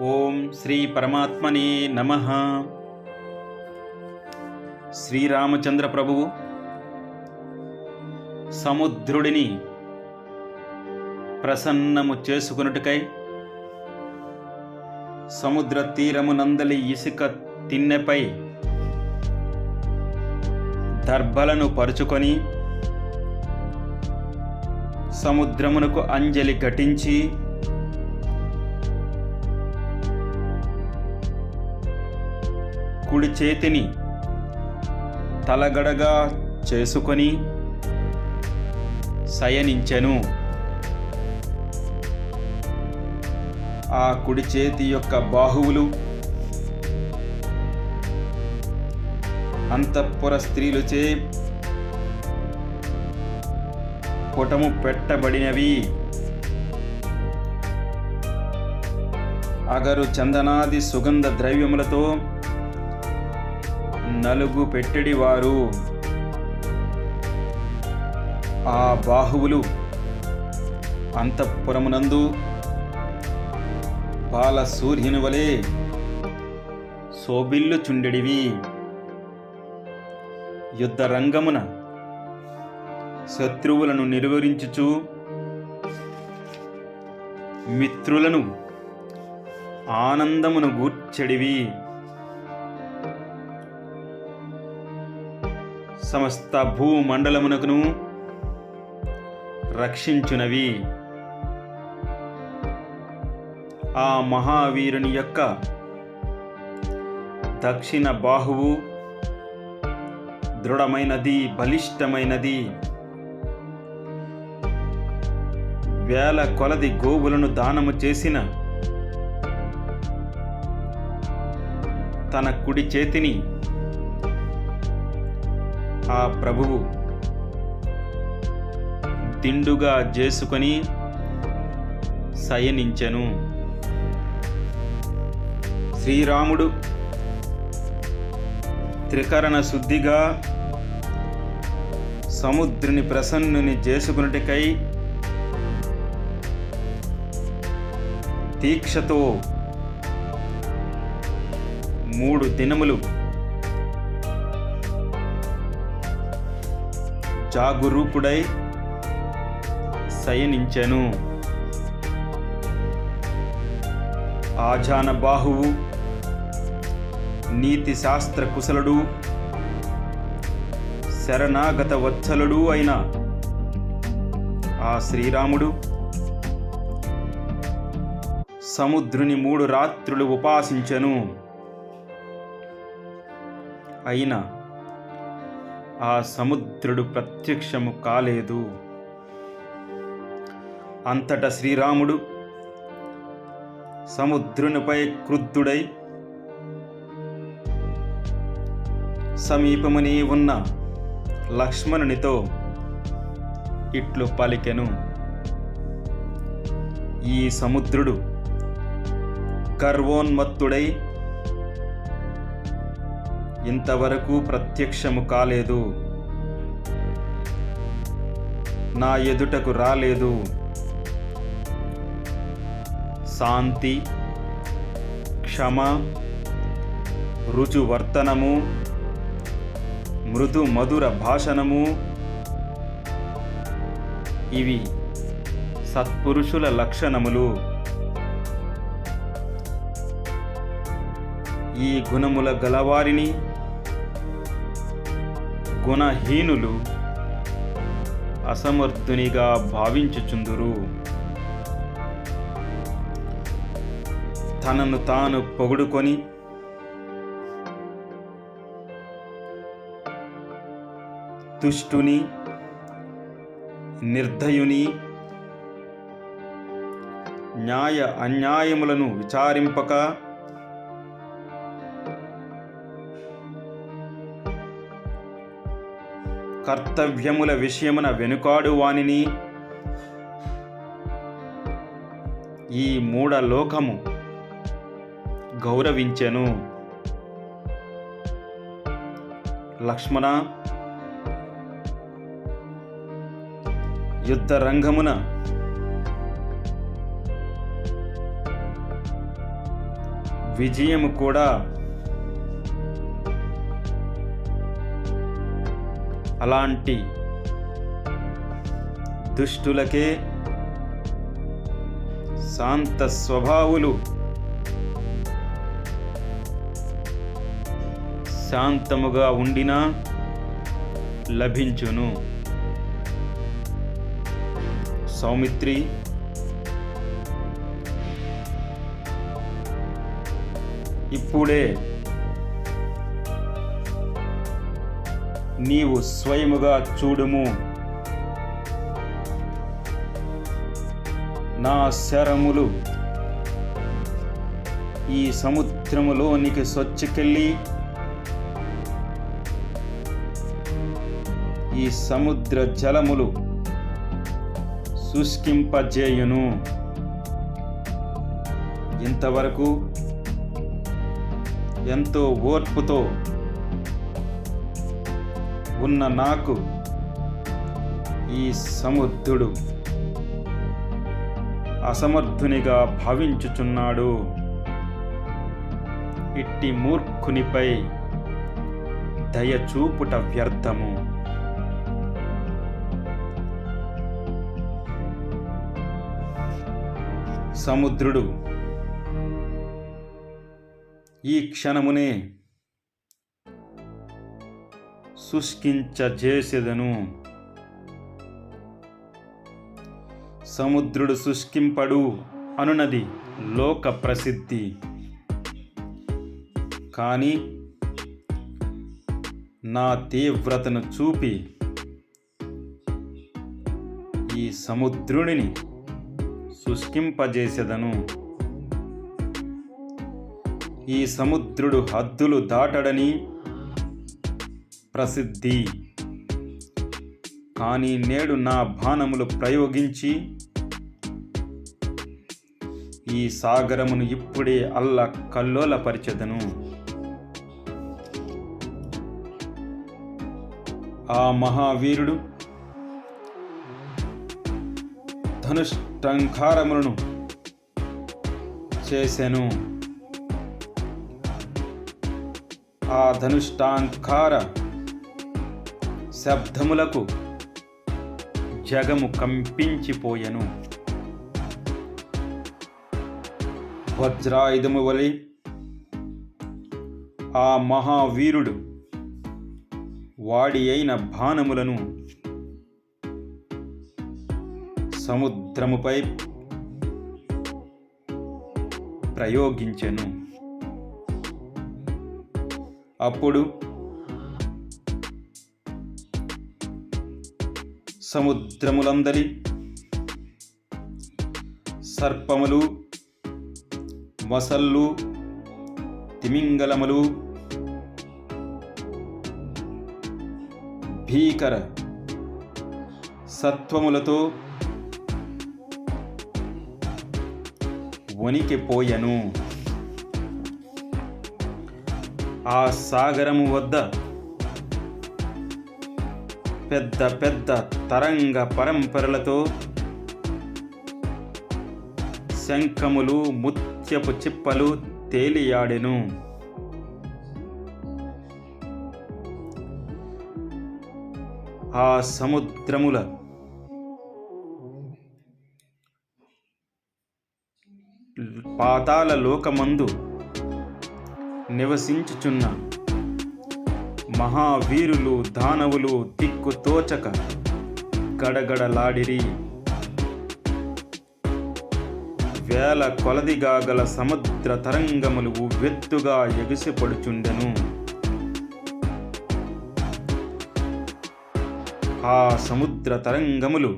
ఓం శ్రీ పరమాత్మనే నమ. శ్రీరామచంద్ర ప్రభువు సముద్రుడిని ప్రసన్నము చేసుకున్నట్టుకై సముద్ర తీరమునందలి ఇసుక తిన్నెపై దర్భలను పరుచుకొని సముద్రమునకు అంజలి ఘటించి కుడి చేతిని తలగడగా చేసుకొని శయనించెను. ఆ కుడి చేతి యొక్క బాహువులు అంతఃపుర స్త్రీలుచే పుటము పెట్టబడినవి. అగరు చందనాది సుగంధ ద్రవ్యములతో నలుగు పెట్టెడివారు. ఆ బాహువులు అంతఃపురమునందు బాల సూర్యుని వలె శోభిల్లుచుండెడివి. యుద్ధ రంగమున శత్రువులను నిర్వహించుచు మిత్రులను ఆనందమును గూర్చెడివి. సమస్త భూమండలమునకును రక్షించునవి. ఆ మహావీరుని యొక్క దక్షిణ బాహువు దృఢమైనది బలిష్టమైనది వేల కొలది గోవులను దానము చేసిన తన కుడి చేతిని ఆ ప్రభువు దిండుగా చేసుకొని శయనించెను. శ్రీరాముడు త్రికరణ శుద్ధిగా సముద్రుని ప్రసన్నుని చేసుకున్నటికై దీక్షతో మూడు దినములు జాగరూకుడై శయనించెను. ఆజాన బాహువు నీతి శాస్త్ర కుశలుడు శరణాగత వత్సలుడు అయిన ఆ శ్రీరాముడు. సముద్రుని మూడు రాత్రులు ఉపాసించెను. అయినా ఆ సముద్రుడు ప్రత్యక్షము కాలేదు. అంతట శ్రీరాముడు సముద్రునిపై క్రుద్ధుడై సమీపమునే ఉన్న లక్ష్మణునితో ఇట్లు పలికెను. ఈ సముద్రుడు గర్వోన్మత్తుడై ఇంతవరకు ప్రత్యక్షము కాలేదు. నా ఎదుటకు రాలేదు. శాంతి క్షమ రుచువర్తనము మృదు మధుర భాషణము ఇవి సత్పురుషుల లక్షణములు. ఈ గుణముల గలవారిని గుణహీనులు అసమర్థునిగా భావించుచుందురు. తనను తాను పొగుడుకొని దుష్టుని నిర్దయుని న్యాయ అన్యాయములను విచారింపక కర్తవ్యముల విషయమున వెనుకాడు వానిని. ఈ మూఢ లోకము గౌరవించెను. లక్ష్మణ యుద్ధ రంగమున విజయము కూడా అలాంటి దుష్టులకే శాంత స్వభావులు శాంతముగా ఉండినా లభించును. సౌమిత్రి ఇప్పుడే నీవు స్వయముగా చూడుము. నా శరములు ఈ సముద్రములోనికి సొచ్చుకెళ్ళి ఈ సముద్ర జలములు శుష్కింపజేయును. ఇంతవరకు ఎంతో ఓర్పుతో ఉన్న నాకు ఈ సముద్రుడు అసమర్థునిగా భావించుచున్నాడు. ఇట్టి మూర్ఖునిపై దయచూపుట వ్యర్థము. సముద్రుడు ఈ క్షణమునే శుష్కించజేసెదను. సముద్రుడు శుష్కింపడు అనునది లోక ప్రసిద్ధి. కానీ నా తీవ్రతను చూపి ఈ సముద్రుడిని శుష్కింపజేసెదను. ఈ సముద్రుడు హద్దులు దాటడని ప్రసిద్ధి. కానీ నేడు నా బాణములు ప్రయోగించి ఈ సాగరమును ఇప్పుడే అల్ల కల్లోలపరిచెదను. ఆ మహావీరుడు ధనుష్టంకారములను చేసెను. ఆ ధనుష్టాంకార శబ్దములకు జగము కంపించిపోయెను. వజ్రాయుధము వలె ఆ మహావీరుడు వాడి అయిన బాణములను సముద్రముపై ప్రయోగించెను. అప్పుడు సముద్రములందరి సర్పములు మొసళ్ళు తిమింగలములు భీకర సత్వములతో వణికిపోయెను. ఆ సాగరము వద్ద పెద్ద పెద్ద తరంగ పరంపరలతో శంఖములు ముత్యపు చిప్పలు తేలియాడెను. ఆ సముద్రముల పాతాల లోకమందు నివసించుచున్న మహావీరులు దానవులు దిక్కు తోచక గడగడలాడిరి. వేల కొలదిగా గల సముద్ర తరంగములు ఉవ్వెత్తుగా ఎగిసిపడుచుండెను. ఆ సముద్ర తరంగములు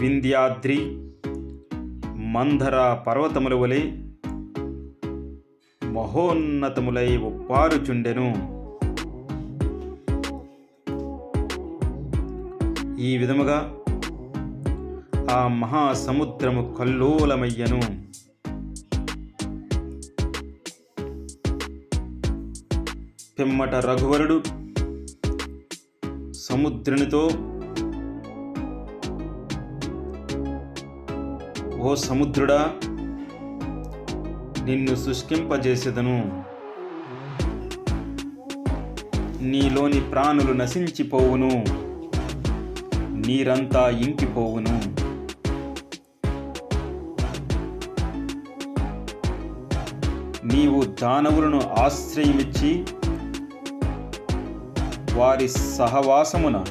వింధ్యాద్రి మంధర పర్వతముల వలె మహోన్నతములై ఒప్పారుచుండెను ఈ విధముగా ఆ మహాసముద్రము కల్లోలమయ్యను. పిమ్మట రఘువరుడు సముద్రునితో ఓ సముద్రుడా నిన్ను శుష్కింపజేసేదను. నీలోని ప్రాణులు నశించిపోవును. నీరంతా ఇంకిపోవును. నీవు దానవులను ఆశ్రయమిచ్చి వారి సహవాసమున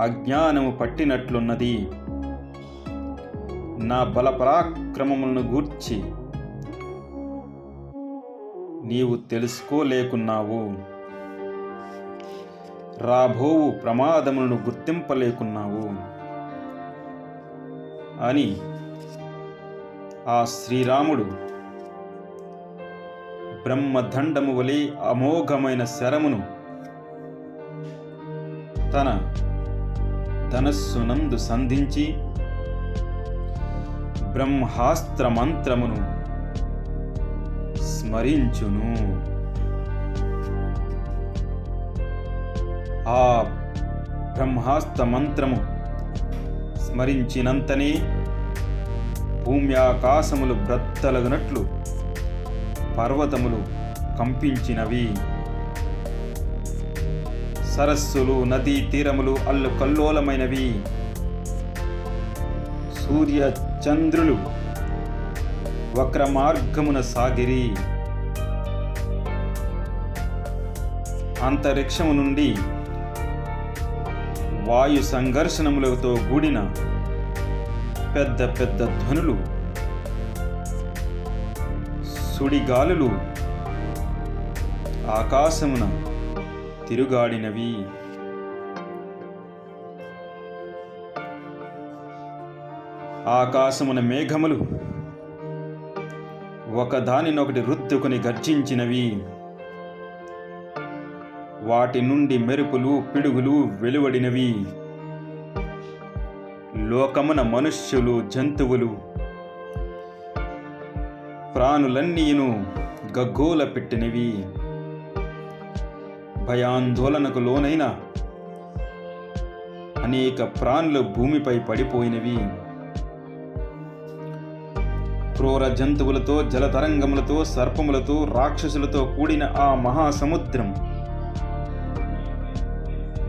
అజ్ఞానము పట్టినట్లున్నది. నా బలపరాక్రమములను గూర్చి నీవు తెలుసుకోలేకున్నావు. రాబోవు ప్రమాదములను గుర్తింపలేకున్నావు. అని ఆ శ్రీరాముడు బ్రహ్మదండము వలె అమోఘమైన శరమును తన ధనస్సునందు సంధించి బ్రహ్మాస్త్ర మంత్రమును స్మరించును. ఆ బ్రహ్మాస్త్ర మంత్రము స్మరించినంతనే భూమ్యాకాశములు బ్రత్తలగినట్లు పర్వతములు కంపించినవి. సరస్సులు నదీ తీరములు అల్లు కల్లోలమైనవి. సూర్య చంద్రులు వక్ర మార్గమున సాగిరి. అంతరిక్షము నుండి వాయు సంఘర్షణములతో కూడిన పెద్ద పెద్ద ధ్వనులు సుడిగాలులు ఆకాశమున తిరుగాడినవి. ఆకాశమున మేఘములు ఒకదానినొకటి రుద్దుకొని గర్జించినవి. వాటి నుండి మెరుపులు పిడుగులు వెలువడినవి. లోకమున మనుష్యులు జంతువులు ప్రాణులన్నీను గగ్గోల పెట్టినవి. భయాందోళనకు లోనైన అనేక ప్రాణులు భూమిపై పడిపోయినవి. క్రూర జంతువులతో జలతరంగములతో సర్పములతో రాక్షసులతో కూడిన ఆ మహాసముద్రం.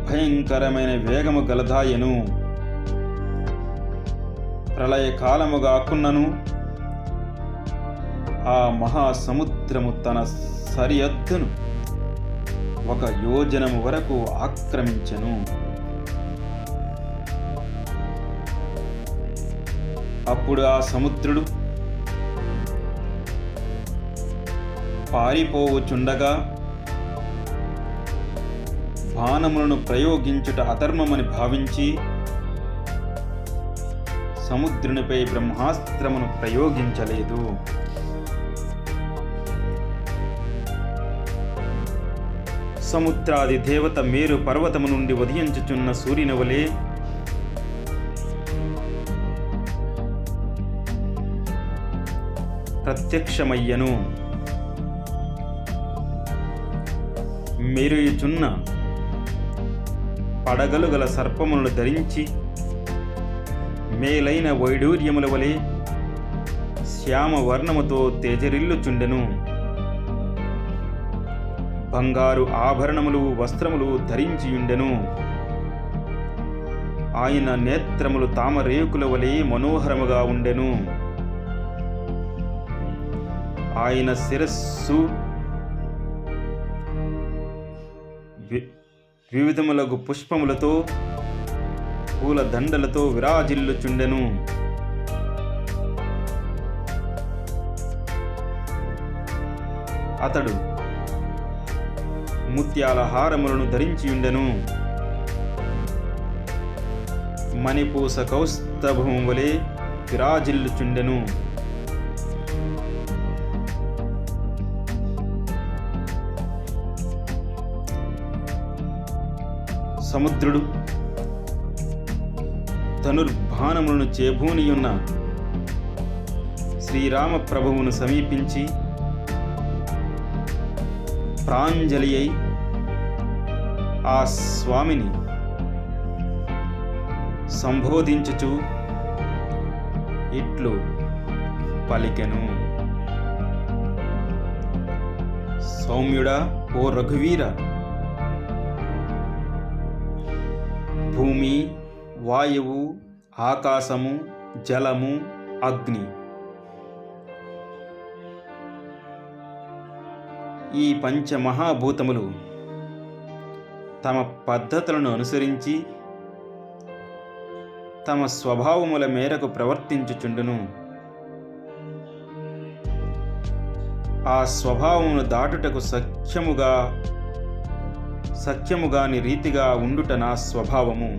భయంకరమైన వేగము గలదాయను. ప్రళయకాలముగా కున్నను ఆ మహాసముద్రము తన సరిహద్దును ఒక యోజనము వరకు ఆక్రమించెను. అప్పుడు ఆ సముద్రుడు పారిపోవుచుండగా బాణములను ప్రయోగించుట అధర్మమని భావించి సముద్రునిపై బ్రహ్మాస్త్రమును ప్రయోగించలేదు. సముద్రాది దేవత మేరు పర్వతము నుండి ఉదయించుచున్న సూర్యుని వలె ప్రత్యక్షమయ్యను. మెరుయుచున్న పడగలు గల సర్పములను ధరించి మేలైన వైడూర్యముల వలె శ్యామ వర్ణముతో తేజరిల్లుచుండెను. బంగారు ఆభరణములు వస్త్రములు ధరించియుండెను. ఆయన నేత్రములు తామరేకుల వలె మనోహరముగా ఉండెను. ఆయన శిరస్సు వివిధములగు పుష్పములతో పూల దండలతో విరాజిల్లుచుండెను. అతడు ముత్యాల హారములను ధరించియుండెను. మణిపూస కౌస్తభం వలె విరాజిల్లుచుండెను. సముద్రుడు. ధనుర్భానములను చేభూనియున్న శ్రీరామ ప్రభువును సమీపించి ప్రాంజలి అయి ఆ స్వామిని సంబోధించుచు ఇట్లు పలికెను. సౌమ్యుడా ఓ రఘువీర భూమి వాయువు ఆకాశము జలము అగ్ని. ఈ పంచమహాభూతములు తమ పద్ధతులను అనుసరించి తమ స్వభావముల మేరకు ప్రవర్తించుచుండును. ఆ స్వభావమును దాటుటకు సఖ్యముగా సత్యముగాని రీతిగా ఉండుట నా స్వభావము.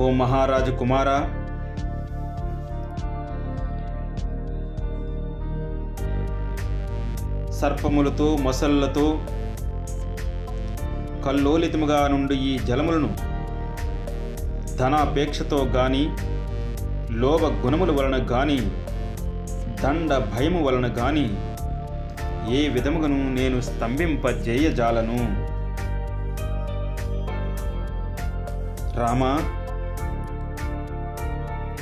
ఓ మహారాజు కుమారా సర్పములతో మొసళ్ళతో కల్లోలితముగా నుండి ఈ జలములను ధనాపేక్షతో గాని లోభ గుణముల వలన గాని దండ భయము వలన గాని ఏ విధముగను నేను స్తంభింపజేయజాలను. రామా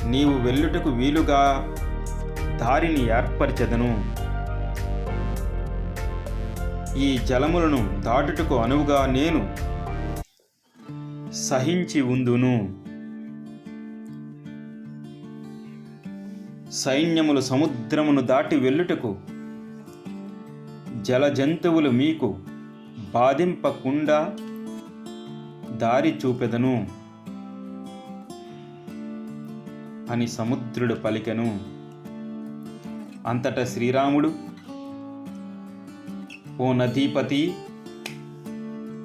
నీవు వెళ్ళుటకు వీలుగా దారిని ఏర్పరచెదను. ఈ జలములను దాటుటకు అనువుగా నేను సహించి ఉందును. సైన్యములు సముద్రమును దాటి వెళ్ళుటకు జల జంతువులు మీకు బాధింపకుండా దారి చూపెదను అని సముద్రుడు పలికెను. అంతటా శ్రీరాముడు ఓ నదీపతి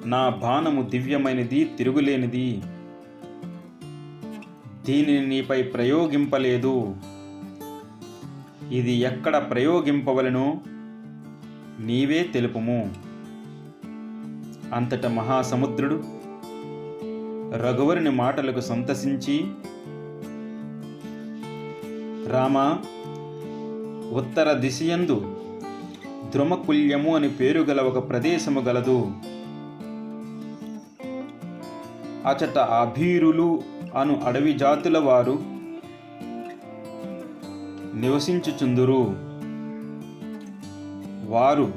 నా బాణము దివ్యమైనది తిరుగులేనిది. దీనిని నీపై ప్రయోగింపలేదు. ఇది ఎక్కడ ప్రయోగింపవలనో? నీవే తెలుపుము. అంతట మహాసముద్రుడు రఘువరుని మాటలకు సంతసించి రామా ఉత్తర దిశయందు ద్రుమకుల్యము అని పేరు గల ఒక ప్రదేశము గలదు. అచట అభీరులు అను అడవి జాతుల వారు నివసించుచుందురు. వారు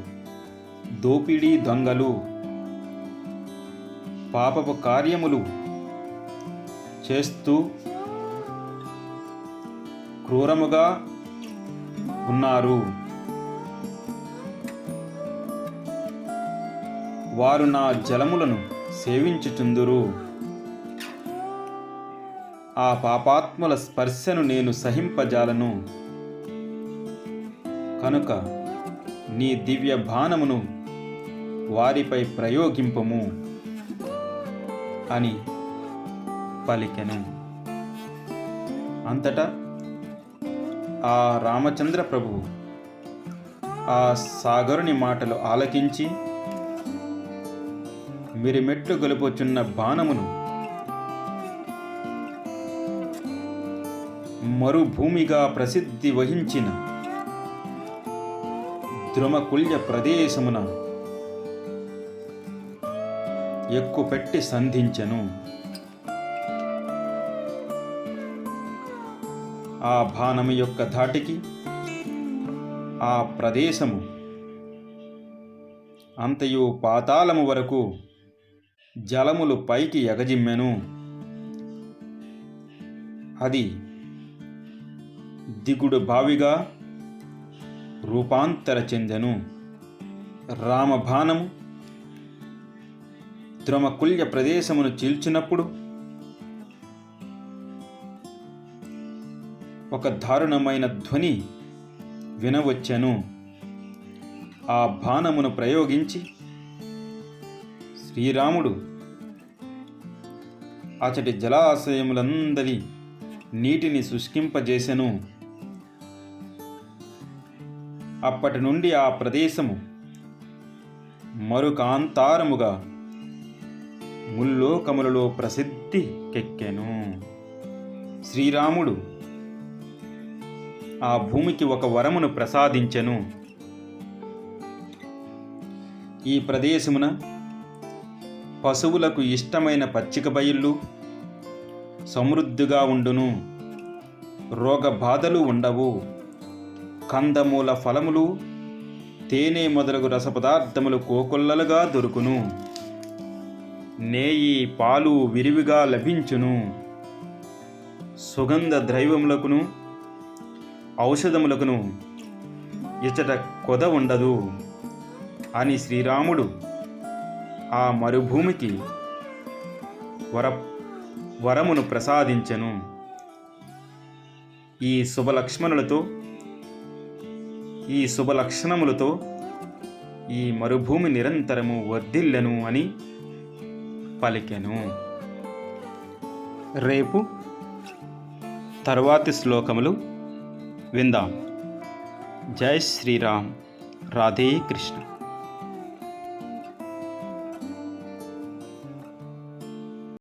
దోపిడీ దొంగలు పాపపు కార్యములు చేస్తూ క్రూరముగా ఉన్నారు. వారు నా జలములను సేవించుచుందురు. ఆ పాపాత్ముల స్పర్శను నేను సహింపజాలను. కనుక నీ దివ్య బాణమును వారిపై ప్రయోగింపము అని పలికెను. అంతటా ఆ రామచంద్ర ప్రభువు ఆ సాగరుని మాటలు ఆలకించి మిరిమెట్లు గొలుపుచున్న బాణమును మరుభూమిగా ప్రసిద్ధి వహించిన ద్రుమకుల్య ప్రదేశమున ఎక్కుపెట్టి సంధించెను. ఆ బాణము యొక్క ధాటికి ఆ ప్రదేశము అంతయు పాతాళము వరకు జలములు పైకి ఎగజిమ్మెను. అది దిగుడు బావిగా రూపాంతర చెందెను. రామబాణము ద్రమకుల్య ప్రదేశమును చీల్చినప్పుడు ఒక దారుణమైన ధ్వని వినవచ్చెను. ఆ బాణమును ప్రయోగించి శ్రీరాముడు అతడి జలాశయములందరి నీటిని శుష్కింపజేసెను. అప్పటి నుండి ఆ ప్రదేశము మరుకాంతారముగా ముల్లోకములలో ప్రసిద్ధి కెక్కెను. శ్రీరాముడు ఆ భూమికి ఒక వరమును ప్రసాదించెను. ఈ ప్రదేశమున పశువులకు ఇష్టమైన పచ్చిక బయళ్ళు సమృద్ధిగా ఉండును. రోగ బాధలు ఉండవు. కందమూల ఫలములు తేనె మొదలగు రసపదార్థములు కోకొల్లలుగా దొరుకును. నేయి పాలు విరివిగా లభించును. సుగంధ ద్రైవములకును ఔషధములకును ఇచ్చట కొద ఉండదు అని శ్రీరాముడు ఆ మరుభూమికి వర వరమును ప్రసాదించెను. ఈ శుభలక్ష్మణులతో ఈ శుభలక్షణములతో ఈ మరుభూమి నిరంతరము వర్ధిల్లెను అని పలికెను. రేపు తరువాతి శ్లోకములు విందాం. జై శ్రీరామ్. రాధే కృష్ణ.